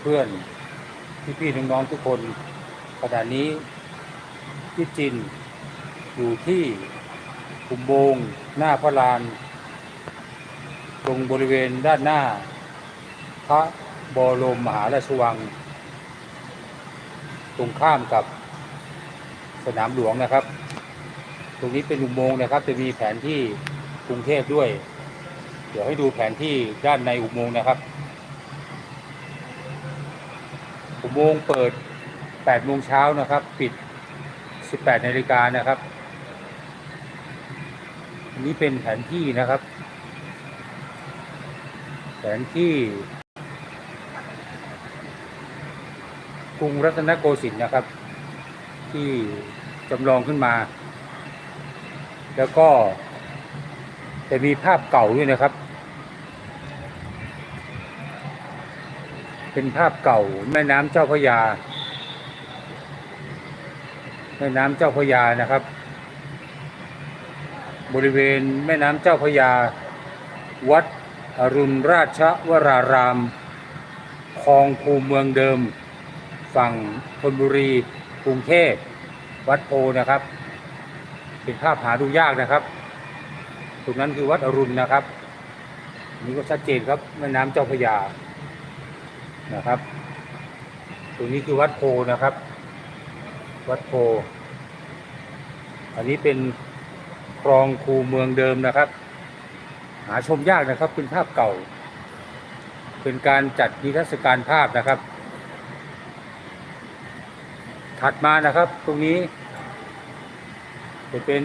เพื่อนๆพี่ๆน้องๆทุกคนขณะนี้พี่จินอยู่ที่อุโมงค์หน้าพระลาน ตรงบริเวณด้านหน้า พระบรมมหาราชวัง ตรงข้ามกับสนามหลวงนะครับ ตรงนี้เป็นอุโมงค์นะครับ จะมีแผนที่กรุงเทพด้วย เดี๋ยวให้ดูแผนที่ด้านในอุโมงค์นะครับ อุ โมงเปิด8โมงเช้านะครับ ปิด18นาฬิกานะครับอันนี้เป็นแผนที่นะครับ แผนที่กรุงรัตนโกสินทร์นะครับ ที่จำลองขึ้นมา แล้วก็จะมีภาพเก่าด้วยนะครับ เป็นภาพเก่าแม่น้ำเจ้าพระยา แม่น้ำเจ้าพระยานะครับ บริเวณแม่น้ำเจ้าพระยา วัดอรุณราชวรารามคลองภูเมืองเดิม ฝั่งธนบุรีกรุงเทพวัดโพนะครับ เป็นภาพหาดูยากนะครับตรงนั้นคือวัดอรุณนะครับนนี้ก็ชัดเจนครับแม่น้ำเจ้าพระยา นะครับตรงนี้คือวัดโพนะครับ วัดโพ อันนี้เป็นคลองคูเมืองเดิมนะครับ หาชมยากนะครับเป็นภาพเก่า เป็นการจัดนิทรรศการภาพนะครับ ถัดมานะครับตรงนี้ จะเป็น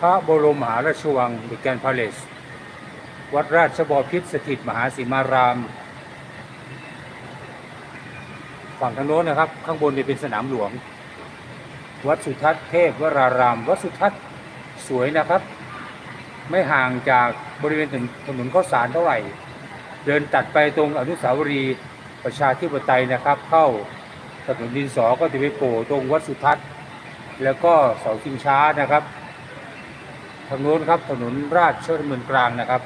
พระบรมมหาราชวังดิแกนพาเลส วัดราชบพิตรสถิตมหาสีมาราม ฝั่งทางโน้นนะครับ ข้างบนจะเป็นสนามหลวง วัดสุทัศน์เทพวราราม วัดสุทัศน์สวยนะครับ ไม่ห่างจากบริเวณถนนถนนข้าวสารเท่าไหร่ เดินตัดไปตรงอนุสาวรีย์ประชาธิปไตยนะครับ เข้าถนนดินสอก็จะไปโผล่ตรงวัดสุทัศน์ แล้วก็เสาชิงช้านะครับทางโน้นครับถนนราชดำเนินกลางนะครับ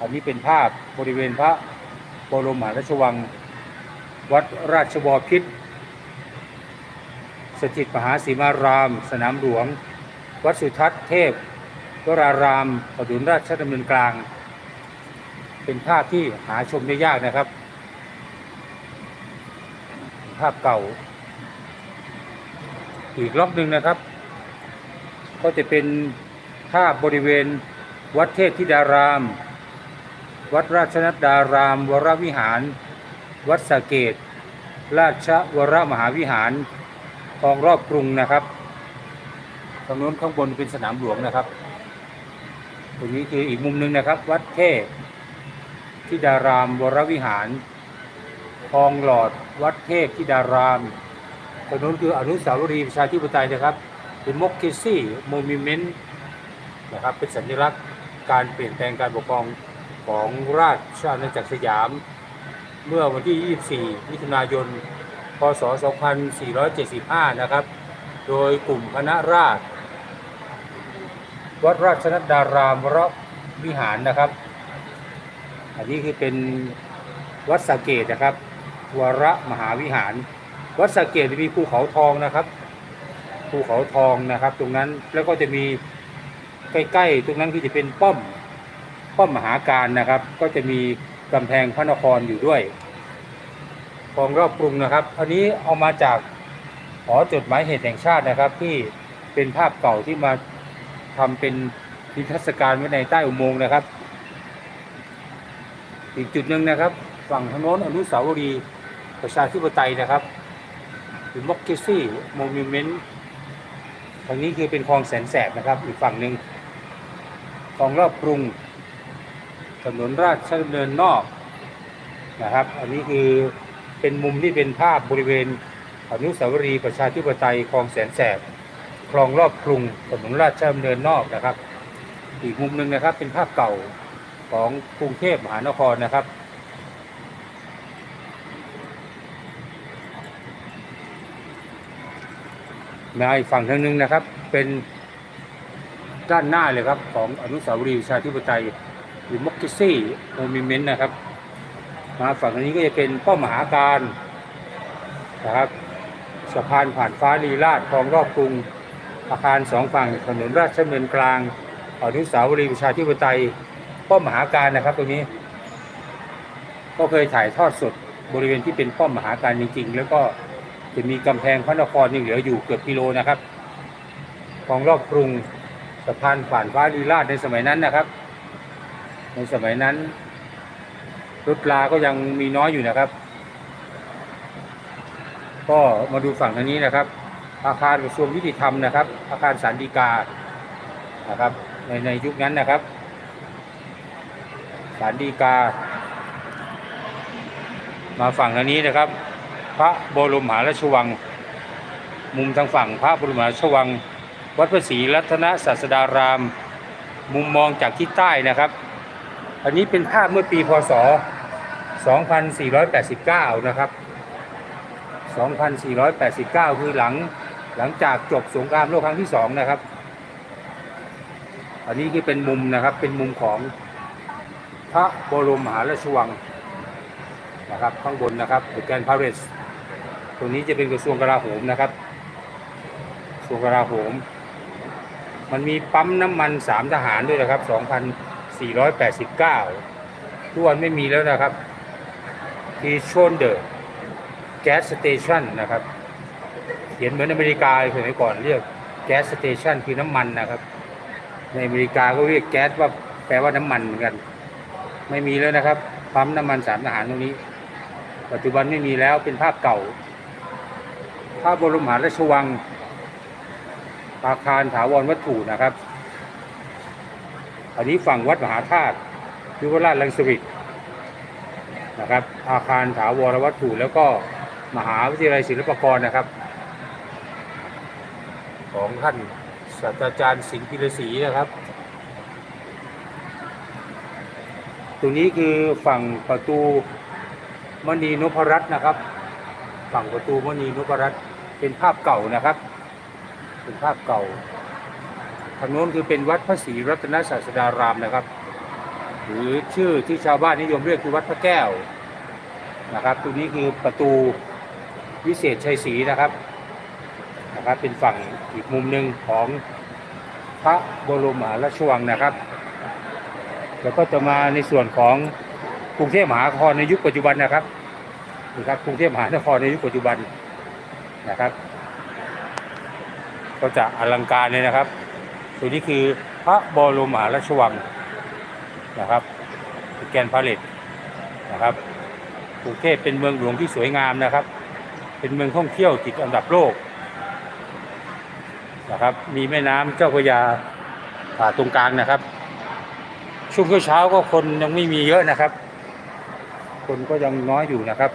อันนี้เป็นภาพบริเวณพระบรมมหาราชวัง วัดราชบพิตรสถิตมหาสีมาราม สนามหลวง วัดสุทัศน์เทพ วรารามถนนราชดำเนินกลาง เป็นภาพที่หาชมได้ยากนะครับ ภาพเก่า อีกล็อกหนึ่งนะครับ ก็จะเป็นภาพบริเวณวัดเทพธิดาราม วัดราชนัดดาราม วรวิหาร วัดสะเกต ราชวรมหาวิหารคลองรอบกรุงนะครับตรงนู้นข้างบนเป็นสนามหลวงนะครับตรงนี้คืออีกมุมหนึ่งนะครับ วัดเทพธิดารามวรวิหารคลองหลอด วัดเทพธิดารามถนนคืออนุสาวรีย์ประชาธิปไตยนะครับเป็นมกคิซี่โมมิเมนต์นะครับเป็นสัญลักษณ์การเปลี่ยนแปลงการปกครองของราชอาณาจักรสยาม เมื่อวันที่ 24 มิถุนายน พศ 2475 นะครับ โดยกลุ่มคณะราษฎรวัดราชนัดดารามวรวิหารนะครับ อันนี้คือเป็นวัดสะเกตนะครับ วรมหาวิหาร วัดสะเกตจะมีภูเขาทองนะครับภูเขาทองนะครับ ตรงนั้นแล้วก็จะมีใกล้ๆ ตรงนั้นคือจะเป็นป้อมป้อมมหาการนะครับ ก็จะมี กำแพงพระนครอยู่ด้วยคลองรอบกรุงนะครับ อันนี้เอามาจากหอจดหมายเหตุแห่งชาตินะครับ ที่เป็นภาพเก่าที่มาทำเป็นนิทรรศการไว้ในใต้อุโมงค์นะครับ อีกจุดหนึ่งนะครับ ฝั่งทางโน้นอนุสาวรีย์ประชาธิปไตยนะครับหรือมอกเกซี่โมมิเมนต์ทางนี้คือเป็นคลองแสนแสบนะครับ อีกฝั่งหนึ่งคลองรอบกรุง ถนนราชดำเนินนอกนะครับ อันนี้คือเป็นมุมที่เป็นภาพบริเวณอนุสาวรีย์ประชาธิปไตยคลองแสนแสบคลองรอบกรุงถนนราชดำเนินนอกนะครับ อีกมุมหนึ่งนะครับเป็นภาพเก่าของกรุงเทพมหานครนะครับมาอีกฝั่งทางหนึงนะครับเป็นด้านหน้าเลยครับของอนุสาวรีย์ประชาธิปไตย หรือมอกกิซี่โมมิเมนต์นะครับ มาฝั่งนี้ก็จะเป็นป้อมมหาการนะครับสะพานผ่านฟ้าลีลาดคลองรอบกรุงอาคารสองฝั่งถนนราชดำเนินกลางอนุสาวรีย์ประชาธิปไตยป้อมมหาการนะครับตรงนี้ ก็เคยถ่ายทอดสดบริเวณที่เป็นป้อมมหาการจริง ๆ แล้วก็จะมีกำแพงพระนครยังเหลืออยู่เกือบกิโลนะครับคลองรอบกรุงสะพานผ่านฟ้าลีลาดในสมัยนั้นนะครับ ในสมัยนั้นรถลาก็ยังมีน้อยอยู่นะครับ ก็มาดูฝั่งทางนี้นะครับ อาคารกระทรวงยุติธรรมนะครับ อาคารสันติกานะครับ ในในยุคนั้นนะครับสันติกา มาฝั่งทางนี้นะครับ พระบรมหาราชวัง มุมทางฝั่งพระบรมหาราชวัง วัดพระศรีรัตนศาสดาราม มุมมองจากทิศใต้นะครับ อันนี้เป็นภาพเมื่อปีพศ 2489 นะครับ 2489 คือหลังหลังจากจบสงครามโลกครั้งที่สองนะครับ อันนี้คือเป็นมุมนะครับ เป็นมุมของพระบรมมหาราชวังนะครับ ข้างบนนะครับเดอะแกรนพาเลสตรงนี้จะเป็นกระทรวงกลาโหมนะครับกระทรวงกลาโหม มันมีปั๊มน้ำมันสามทหารด้วยนะครับ 2,000 489 ทุกวันไม่มีแล้วนะครับ ที่ชนเดอร์แก๊สสเตชันนะครับ เขียนเหมือนอเมริกาสมัยก่อนเรียกแก๊สสเตชันคือน้ำมันนะครับ ในอเมริกาก็เรียกแก๊สว่าแปลว่าน้ำมันเหมือนกัน ไม่มีแล้วนะครับปั๊มน้ำมันสามทหารตรงนี้ ปัจจุบันไม่มีแล้วเป็นภาพเก่า ภาพบรมหาราชวังอาคารถาวรวัตถุนะครับ อันนี้ฝั่งวัดมหาธาตุยุวราชลังสวิตนะครับ อาคารถาวรวัตถุแล้วก็มหาวิทยาลัยศิลปากรนะครับ ของท่านศาสตราจารย์สิงห์พิรศรีนะครับ ตรงนี้คือฝั่งประตูมณีนพรัตน์นะครับ ฝั่งประตูมณีนพรัตน์เป็นภาพเก่านะครับ เป็นภาพเก่า ทางโน้นคือเป็นวัดพระศรีรัตนศาสดารามนะครับ หรือชื่อที่ชาวบ้านนิยมเรียกคือวัดพระแก้วนะครับตรงนี้คือประตูวิเศษชัยศรีนะครับนะครับเป็นฝั่งอีกมุมหนึ่งของพระบรมมหาราชวังนะครับ แล้วก็จะมาในส่วนของกรุงเทพมหานครในยุคปัจจุบันนะครับนี่ครับกรุงเทพมหานครในยุคปัจจุบันนะครับ ก็จะอลังการเลยนะครับ ตัวนี้คือพระบรมมหาราชวังนะครับแกนพาเลตนะครับกรุงเทพเป็นเมืองหลวงที่สวยงามนะครับ เป็นเมืองท่องเที่ยวติดอันดับโลกนะครับมีแม่น้ำเจ้าพระยาผ่าตรงกลางนะครับ ช่วงเช้าๆก็คนยังไม่มีเยอะนะครับ คนก็ยังน้อยอยู่นะครับ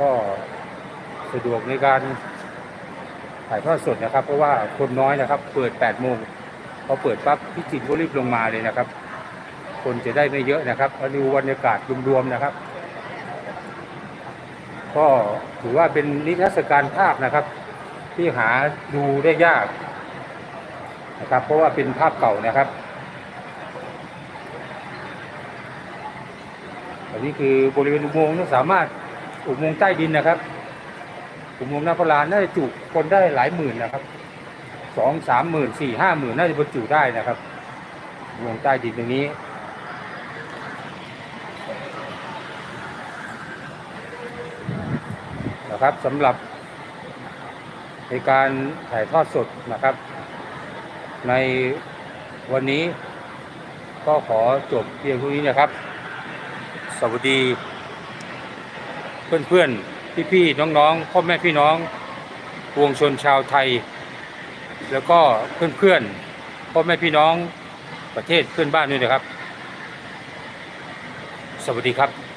ก็สะดวกในการ ถ่ายทอดสดนะครับ เพราะว่าคนน้อยนะครับ เปิด8โมงพอเปิดปั๊บพี่จินก็รีบลงมาเลยนะครับ คนจะได้ไม่เยอะนะครับมาดูบรรยากาศรวมๆนะครับ ก็ถือว่าเป็นนิทรรศการภาพนะครับ ที่หาดูได้ยากนะครับ เพราะว่าเป็นภาพเก่านะครับอันนี้คือบริเวณอุโมงค์ที่สามารถอุโมงค์ใต้ดินนะครับ อุโมงค์นาพลานน่าจะจุคนได้หลายหมื่นนะครับสองสามหมื่นสี่ห้าหมื่นน่าจะบรรจุได้นะครับอุโมงใต้ดินตรงนี้ นะครับสำหรับ ในการถ่ายทอดสดนะครับ ในวันนี้ก็ขอจบเพียงเท่านี้นะครับ สวัสดี เพื่อนๆ พี่ๆน้องๆพ่อแม่พี่น้องปวงชนชาวไทย แล้วก็เพื่อนๆพ่อแม่พี่น้องประเทศเพื่อนบ้านด้วยนะครับ สวัสดีครับ